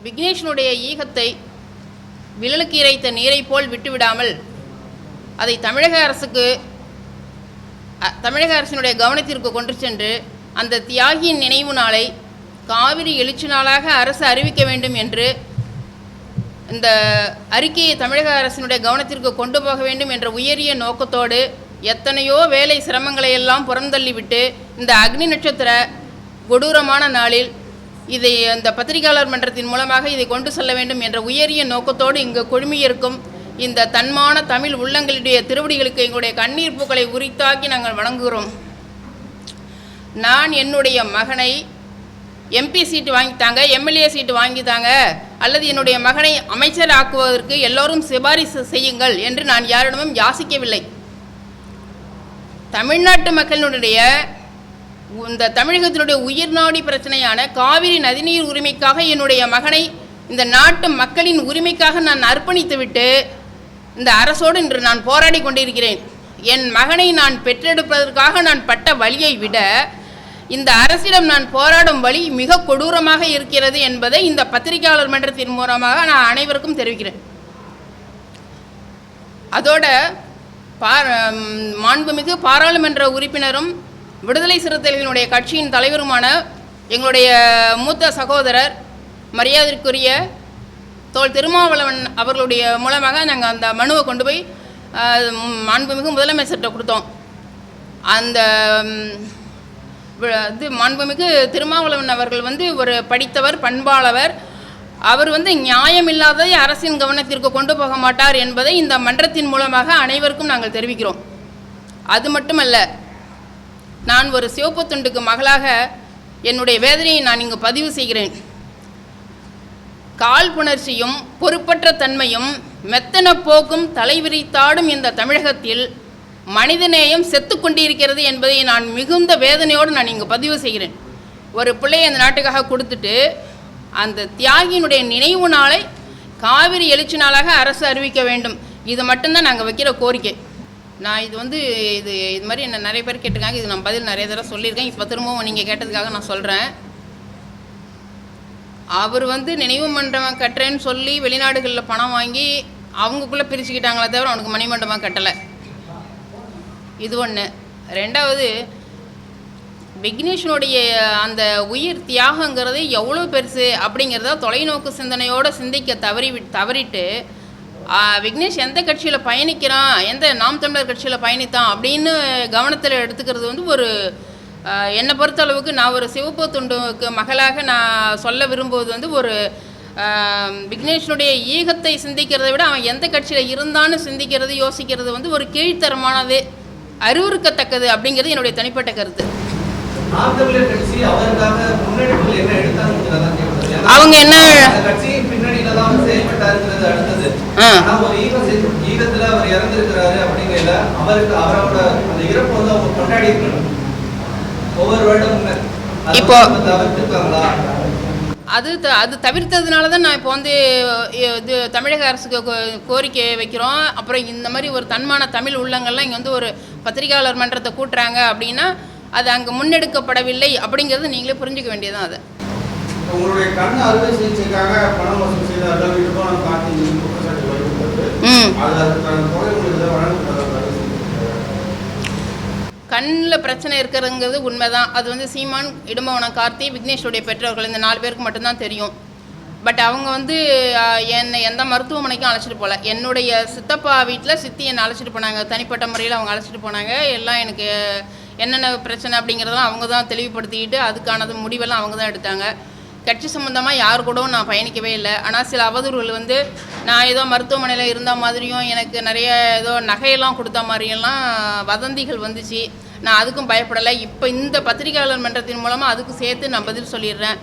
விக்னேஷனுடைய ஈகத்தை விழலுக்கு இறைத்த நீரை போல் விட்டுவிடாமல் அதை தமிழக அரசுக்கு தமிழக அரசினுடைய கவனத்திற்கு கொண்டு சென்று அந்த தியாகியின் நினைவு நாளை காவிரி எழுச்சி நாளாக அரசு அறிவிக்க வேண்டும் என்று இந்த அறிக்கையை தமிழக அரசினுடைய கவனத்திற்கு கொண்டு போக வேண்டும் என்ற உயரிய நோக்கத்தோடு எத்தனையோ வேலை சிரமங்களை எல்லாம் புறந்தள்ளிவிட்டு இந்த அக்னி நட்சத்திர கொடூரமான நாளில் இதை அந்த பத்திரிகையாளர் மன்றத்தின் மூலமாக இதை கொண்டு செல்ல வேண்டும் என்ற உயரிய நோக்கத்தோடு இங்கு குழுமியிருக்கும் இந்த தன்மான தமிழ் உள்ளங்களுடைய திருவடிகளுக்கு எங்களுடைய கண்ணீர் பூக்களை உரித்தாக்கி நாங்கள் வணங்குகிறோம். நான் என்னுடைய மகனை எம்பி சீட்டு வாங்கித்தாங்க எம்எல்ஏ சீட்டு வாங்கித்தாங்க அல்லது என்னுடைய மகனை அமைச்சர் ஆக்குவதற்கு எல்லோரும் சிபாரிசு செய்யுங்கள் என்று நான் யாரிடமும் யாசிக்கவில்லை. தமிழ்நாட்டு மக்களினுடைய இந்த தமிழகத்தினுடைய உயிர்நாடி பிரச்சனையான காவிரி நதிநீர் உரிமைக்காக என்னுடைய மகனை இந்த நாட்டு மக்களின் உரிமைக்காக நான் அர்ப்பணித்துவிட்டு இந்த அரசோடு இன்று நான் போராடி கொண்டிருக்கிறேன். என் மகனை நான் பெற்றெடுப்பதற்காக நான் பட்ட வழியை விட இந்த அரசிடம் நான் போராடும் வழி மிக கொடூரமாக இருக்கிறது என்பதை இந்த பத்திரிகையாளர் மன்றத்தின் மூலமாக நான் அனைவருக்கும் தெரிவிக்கிறேன். அதோட பார மாண்புமிகு பாராளுமன்ற உறுப்பினரும் விடுதலை சிறுத்தைகளினுடைய கட்சியின் தலைவருமான எங்களுடைய மூத்த சகோதரர் மரியாதைக்குரிய தோல் திருமாவளவன் அவர்களுடைய மூலமாக நாங்கள் அந்த மனுவை கொண்டு போய் மாண்புமிகு முதலமைச்சர்கிட்ட கொடுத்தோம். அந்த இது மாண்புமிகு திருமாவளவன் அவர்கள் வந்து ஒரு படித்தவர் பண்பாளவர். அவர் வந்து நியாயமில்லாததை அரசின் கவனத்திற்கு கொண்டு போக மாட்டார் என்பதை இந்த மன்றத்தின் மூலமாக அனைவருக்கும் நாங்கள் தெரிவிக்கிறோம். அது மட்டுமல்ல நான் ஒரு சிவப்பு துண்டுக்கு மகளாக என்னுடைய வேதனையை நான் இங்கு பதிவு செய்கிறேன். காழ்ப்புணர்ச்சியும் பொறுப்பற்ற தன்மையும் மெத்தன போக்கும் தலைவிரித்தாடும் இந்த தமிழகத்தில் மனிதநேயம் செத்து கொண்டிருக்கிறது என்பதை நான் மிகுந்த வேதனையோடு நான் இங்கு பதிவு செய்கிறேன். ஒரு பிள்ளையை அந்த நாட்டுக்காக கொடுத்துட்டு அந்த தியாகியினுடைய நினைவு நாளை காவிரி எழுச்சி நாளாக அரசு அறிவிக்க வேண்டும். இது மட்டும்தான் நாங்கள் வைக்கிற கோரிக்கை. நான் இது வந்து இது இது மாதிரி என்ன நிறைய பேர் கேட்டிருக்காங்க. இது நான் பதில் நிறைய தடவை சொல்லியிருக்கேன். இப்போ திரும்பவும் நீங்கள் கேட்டதுக்காக நான் சொல்கிறேன் அவர் வந்து நினைவு மண்டபம் கட்டுறேன்னு சொல்லி வெளிநாடுகளில் பணம் வாங்கி அவங்களுக்குள்ளே பிரிச்சுக்கிட்டாங்களே தவிர அவனுக்கு மணிமண்டபம் கட்டலை. இது ஒன்று ரெண்டாவது விக்னேஷனுடைய அந்த உயிர் தியாகங்கிறது எவ்வளோ பெருசு அப்படிங்கிறத தொலைநோக்கு சிந்தனையோடு சிந்திக்க தவறி தவறிட்டு விக்னேஷ் எந்த கட்சியில் பயணிக்கிறான்? எந்த நாம் தமிழர் கட்சியில் பயணித்தான்? அப்படின்னு கவனத்தில் எடுத்துக்கிறது வந்து ஒரு என்னை பொறுத்தளவுக்கு நான் ஒரு சிவப்பு துண்டுக்கு மகளாக நான் சொல்ல விரும்புவது வந்து ஒரு விக்னேஷனுடைய ஈகத்தை சிந்திக்கிறதை விட அவன் எந்த கட்சியில் இருந்தான்னு சிந்திக்கிறது யோசிக்கிறது வந்து ஒரு கீழ்த்தரமானது அறிவுறுக்கத்தக்கது அப்படிங்கிறது என்னுடைய தனிப்பட்ட கருத்து. அவங்க என்ன- இப்போ- அது த அது தவிர்த்ததுனால தான் நான் இப்போ வந்து இது தமிழக அரசுக்கு கோ- கோரிக்கை வைக்கிறோம். அப்புறம் இந்த மாதிரி ஒரு தன்மான தமிழ் உள்ளங்கள்லாம் இங்கே வந்து ஒரு பத்திரிகையாளர் மன்றத்தை கூட்டுறாங்க அப்படின்னா அது அங்கே முன்னெடுக்கப்படவில்லை அப்படிங்கிறது நீங்களே புரிஞ்சுக்க வேண்டியதான் அதை. கண்ணில் பிரச்சனை இருக்கிறங்கிறது உண்மைதான். அது வந்து சீமான் இடும்பவனம் கார்த்தி விக்னேஷுடைய பெற்றோர்கள் இந்த நாலு பேருக்கு மட்டும்தான் தெரியும். பட் அவங்க வந்து என்னை எந்த மருத்துவமனைக்கும் அழைச்சிட்டு போகல என்னுடைய சித்தப்பா வீட்டில் சித்தி என்னை அழைச்சிட்டு போனாங்க. தனிப்பட்ட முறையில் அவங்க அழைச்சிட்டு போனாங்க. எல்லாம் எனக்கு என்னென்ன பிரச்சனை அப்படிங்கிறதெல்லாம் அவங்க தான் தெளிவுபடுத்திக்கிட்டு அதுக்கானது முடிவெல்லாம் அவங்க தான் எடுத்தாங்க. கட்சி சம்மந்தமாக யார் கூடவும் நான் பயணிக்கவே இல்லை. ஆனால் சில அவதூறுகள் வந்து நான் ஏதோ மருத்துவமனையில் இருந்த மாதிரியும் எனக்கு நிறைய ஏதோ நகையெல்லாம் கொடுத்த மாதிரியெல்லாம் வதந்திகள் வந்துச்சு. நான் அதுக்கும் பயப்படலை. இப்போ இந்த பத்திரிகையாளர் மன்றத்தின் மூலமாக அதுக்கு சேர்த்து நான் பதில் சொல்லிடுறேன்.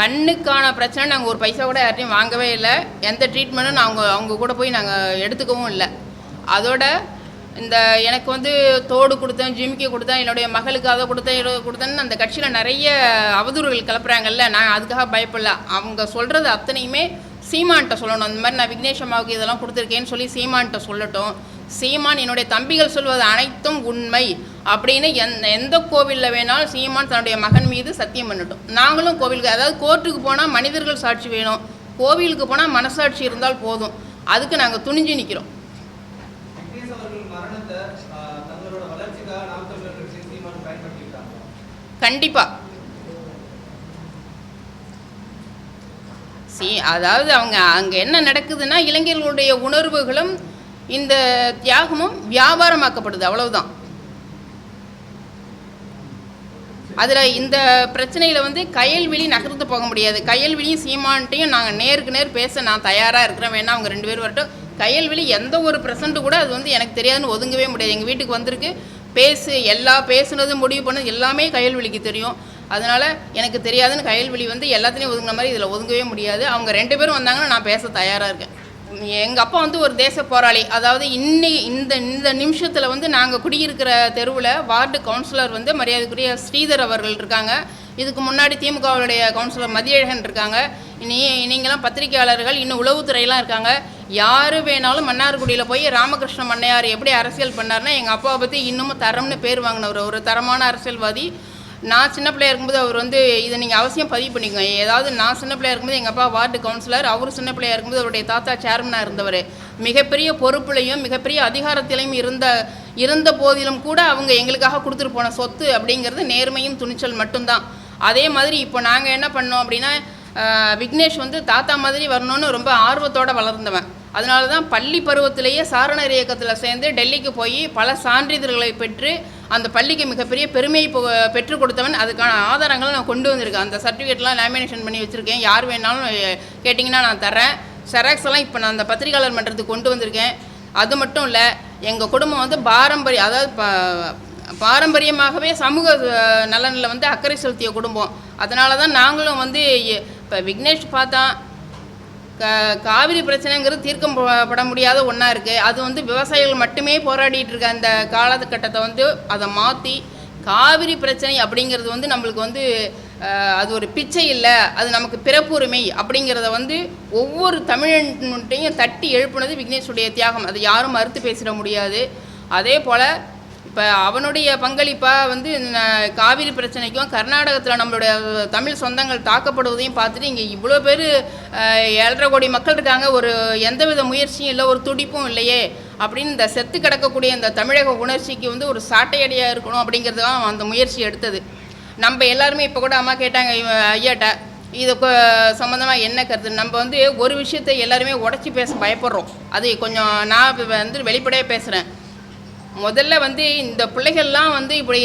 கண்ணுக்கான பிரச்சனை நாங்கள் ஒரு பைசா கூட யார்ட்டையும் வாங்கவே இல்லை. எந்த ட்ரீட்மெண்ட்டும் நான் அவங்க அவங்க கூட போய் நாங்கள் எடுத்துக்கவும் இல்லை. அதோட இந்த எனக்கு வந்து தோடு கொடுத்தேன் ஜிமிக்கி கொடுத்தேன் என்னுடைய மகளுக்கு அதை கொடுத்தேன் இதை கொடுத்தேன்னு அந்த கட்சியில் நிறைய அவதூறுகள் கிளப்புறாங்கல்ல நான் அதுக்காக பயப்படல. அவங்க சொல்கிறது அத்தனையுமே சீமான்ட்ட சொல்லணும். அந்த மாதிரி நான் விக்னேஷ் அம்மாவுக்கு இதெல்லாம் கொடுத்துருக்கேன்னு சொல்லி சீமான்ட்ட சொல்லட்டும். சீமான் என்னுடைய தம்பிகள் சொல்வது அனைத்தும் உண்மை அப்படின்னு எந்த எந்த கோவிலில் வேணாலும் சீமான் தன்னுடைய மகன் மீது சத்தியம் பண்ணட்டும். நாங்களும் கோவிலுக்கு அதாவது கோர்ட்டுக்கு போனால் மனிதர்கள் சாட்சி வேணும். கோவிலுக்கு போனால் மனசாட்சி இருந்தால் போதும். அதுக்கு நாங்கள் துணிஞ்சு நிற்கிறோம் விக்னேஷ் அவர்கள் மரணத்தை ஆஹ், தங்களோட வளர்ச்சிக்காக நாம் தமிழர் கட்சி சீமான் பயன்படுத்திக்கிட்டாங்க கண்டிப்பாக சி அதாவது அவங்க அங்கே என்ன நடக்குதுன்னா இளைஞர்களுடைய உணர்வுகளும் இந்த தியாகமும் வியாபாரமாக்கப்படுது அவ்வளவுதான். அதில் இந்த பிரச்சனையில் வந்து கயல்விழி நகர்ந்து போக முடியாது. கயல்விழியும் சீமான்ட்டையும் நாங்கள் நேருக்கு நேர் பேச நான் தயாராக இருக்கிறேன் வேணா அவங்க ரெண்டு பேரும் வரட்டும். கயல்விழி எந்த ஒரு பிரசன்ட் கூட அது வந்து எனக்கு தெரியாதுன்னு ஒதுங்கவே முடியாது. எங்கள் வீட்டுக்கு வந்திருக்கு. பேசு எல்லா பேசுனதும் முடிவு பண்ணது எல்லாமே கையல்வெளிக்கு தெரியும். அதனால் எனக்கு தெரியாதுன்னு கையல்வெளி வந்து எல்லாத்துலேயும் ஒதுங்கின மாதிரி இதில் ஒதுங்கவே முடியாது. அவங்க ரெண்டு பேரும் வந்தாங்கன்னா நான் பேச தயாராக இருக்கேன். எங்கள் அப்பா வந்து ஒரு தேச போராளி. அதாவது இன்னி இந்த இந்த நிமிஷத்தில் வந்து நாங்கள் குடியிருக்கிற தெருவில் வார்டு கவுன்சிலர் வந்து மரியாதைக்குரிய ஸ்ரீதர் அவர்கள் இருக்காங்க. இதுக்கு முன்னாடி திமுகவுடைய கவுன்சிலர் மதியழகன் இருக்காங்க. நீ நீங்களாம் பத்திரிகையாளர்கள் இன்னும் உளவுத்துறையெல்லாம் இருக்காங்க. யார் வேணாலும் மன்னார்குடியில் போய் ராமகிருஷ்ண மன்னையார் எப்படி அரசியல் பண்ணார்னா எங்கள் அப்பாவை பற்றி இன்னமும் தரம்னு பேர் வாங்கினவர். ஒரு தரமான அரசியல்வாதி. நான் சின்ன பிள்ளையா இருக்கும்போது அவர் வந்து இதை நீங்கள் அவசியம் பதிவு பண்ணிக்கோங்க. ஏதாவது நான் சின்ன பிள்ளையா இருக்கும்போது எங்கள் அப்பா வார்டு கவுன்சிலர் அவர் சின்ன பிள்ளையா இருக்கும்போது அவருடைய தாத்தா சேர்மனாக இருந்தவர். மிகப்பெரிய பொறுப்புலையும் மிகப்பெரிய அதிகாரத்திலையும் இருந்த இருந்த போதிலும் கூட அவங்க எங்களுக்காக கொடுத்துட்டு போன சொத்து அப்படிங்கிறது நேர்மையும் துணிச்சல் மட்டும்தான். அதே மாதிரி இப்போ நாங்கள் என்ன பண்ணோம் அப்படின்னா விக்னேஷ் வந்து தாத்தா மாதிரி வரணும்னு ரொம்ப ஆர்வத்தோட வளர்ந்தவன். அதனால தான் பள்ளி பருவத்திலேயே சாரணர் இயக்கத்தில் சேர்ந்து டெல்லிக்கு போய் பல சான்றிதழ்களை பெற்று அந்த பள்ளிக்கு மிகப்பெரிய பெருமையை பெற்றுக் கொடுத்தவன். அதுக்கான ஆதாரங்களை நான் கொண்டு வந்திருக்கேன். அந்த சர்டிஃபிகேட்லாம் லேமினேஷன் பண்ணி வச்சுருக்கேன். யார் வேணாலும் கேட்டிங்கன்னா நான் தரேன் செராக்ஸ் எல்லாம் இப்போ நான் அந்த பத்திரிகையாளர் மன்றத்துக்கு கொண்டு வந்திருக்கேன். அது மட்டும் இல்லை எங்கள் குடும்பம் வந்து பாரம்பரிய அதாவது ப- பாரம்பரியமாகவே சமூக நலனில் வந்து அக்கறை செலுத்திய குடும்பம். அதனால தான் நாங்களும் வந்து இப்போ விக்னேஷ் பார்த்தா க காவிரி பிரச்சனைங்கிறது தீர்க்கம் பட முடியாத ஒன்றா இருக்குது அது வந்து விவசாயிகள் மட்டுமே போராடிட்டு இருக்க அந்த காலகட்டத்தை வந்து அதை மாற்றி காவிரி பிரச்சனை அப்படிங்கிறது வந்து நம்மளுக்கு வந்து அது ஒரு பிச்சை இல்லை அது நமக்கு பிறப்புரிமை அப்படிங்கிறத வந்து ஒவ்வொரு தமிழன்ட்டையும் தட்டி எழுப்புனது விக்னேஷுடைய தியாகம். அதை யாரும் மறுத்து பேசிட முடியாது. அதே போல் இப்போ அவனுடைய பங்களிப்பாக வந்து காவிரி பிரச்சனைக்கும் கர்நாடகத்தில் நம்மளுடைய தமிழ் சொந்தங்கள் தாக்கப்படுவதையும் பார்த்துட்டு இங்கே இவ்வளோ பேர் ஏழரை கோடி மக்கள் இருக்காங்க. ஒரு எந்தவித முயற்சியும் இல்லை ஒரு துடிப்பும் இல்லையே. அப்படின்னு இந்த செத்து கிடக்கக்கூடிய இந்த தமிழக உணர்ச்சிக்கு வந்து ஒரு சாட்டையடியாக இருக்கணும் அப்படிங்கிறது தான் அந்த முயற்சி எடுத்தது. நம்ம எல்லாருமே இப்போ கூட அம்மா கேட்டாங்க ஐயாட்ட இது சம்மந்தமாக என்ன கருத்து? நம்ம வந்து ஒரு விஷயத்தை எல்லாருமே உடச்சி பேச பயப்படுறோம். அது கொஞ்சம் நான் வந்து வெளிப்படையாக பேசுகிறேன் முதல்ல வந்து இந்த பிள்ளைகள்லாம் வந்து இப்படி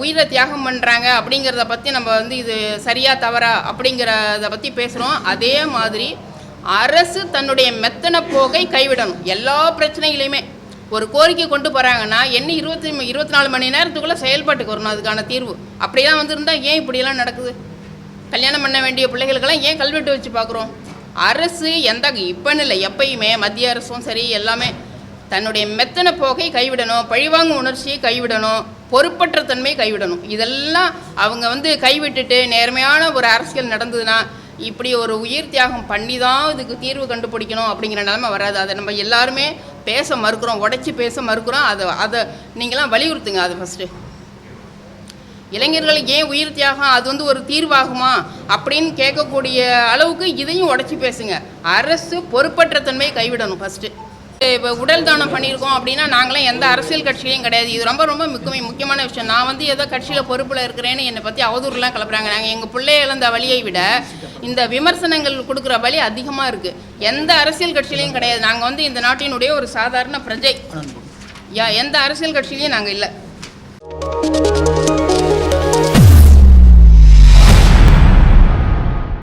உயிரை தியாகம் பண்ணுறாங்க அப்படிங்கிறத பற்றி நம்ம வந்து இது சரியா தவறா அப்படிங்கிறத பற்றி பேசுகிறோம் அதே மாதிரி அரசு தன்னுடைய மெத்தன போகை கைவிடணும். எல்லா பிரச்சனைகளையுமே ஒரு கோரிக்கை கொண்டு போகிறாங்கன்னா என்ன இருபத்தி இருபத்தி நாலு மணி நேரத்துக்குள்ளே செயல்பாட்டுக்கு வரணும் அதுக்கான தீர்வு. அப்படிலாம் வந்திருந்தா ஏன் இப்படியெல்லாம் நடக்குது? கல்யாணம் பண்ண வேண்டிய பிள்ளைகளுக்கெல்லாம் ஏன் கல்வெட்டு வச்சு பார்க்குறோம்? அரசு எந்த இப்போன்னு இல்லை எப்பயுமே மத்திய அரசும் சரி எல்லாமே தன்னுடைய மெத்தன போக்கை கைவிடணும் பழிவாங்கும் உணர்ச்சியை கைவிடணும் பொறுப்பற்ற தன்மையை கைவிடணும். இதெல்லாம் அவங்க வந்து கைவிட்டுட்டு நேர்மையான ஒரு அரசியல் நடந்ததுன்னா இப்படி ஒரு உயிர் தியாகம் பண்ணி தான் இதுக்கு தீர்வு கண்டுபிடிக்கணும் அப்படிங்கிற நிலைமை வராது. அதை நம்ம எல்லாருமே பேச மறுக்கிறோம் உடைச்சி பேச மறுக்கிறோம். அதை அதை நீங்களாம் வலியுறுத்துங்க அதை ஃபஸ்ட்டு இளைஞர்களுக்கு ஏன் உயிர் தியாகம் அது வந்து ஒரு தீர்வாகுமா அப்படின்னு கேட்கக்கூடிய அளவுக்கு இதையும் உடச்சி பேசுங்க. அரசு பொறுப்பற்ற தன்மையை கைவிடணும் ஃபஸ்ட்டு இப்போ உடல் தானம் பண்ணியிருக்கோம் அப்படின்னா நாங்களாம் எந்த அரசியல் கட்சியிலையும் கிடையாது. இது ரொம்ப ரொம்ப முக்கிய முக்கியமான விஷயம். நான் வந்து ஏதோ கட்சியில் பொறுப்பில் இருக்கிறேன்னு என்னை பற்றி அவதூறுலாம் கிளப்புறாங்க. நாங்கள் எங்கள் பிள்ளைய இழந்த வழியை விட இந்த விமர்சனங்கள் கொடுக்குற வழி அதிகமாக இருக்குது எந்த அரசியல் கட்சியிலையும் கிடையாது. நாங்கள் வந்து இந்த நாட்டினுடைய ஒரு சாதாரண பிரஜை. யா எந்த அரசியல் கட்சியிலையும் நாங்கள் இல்லை.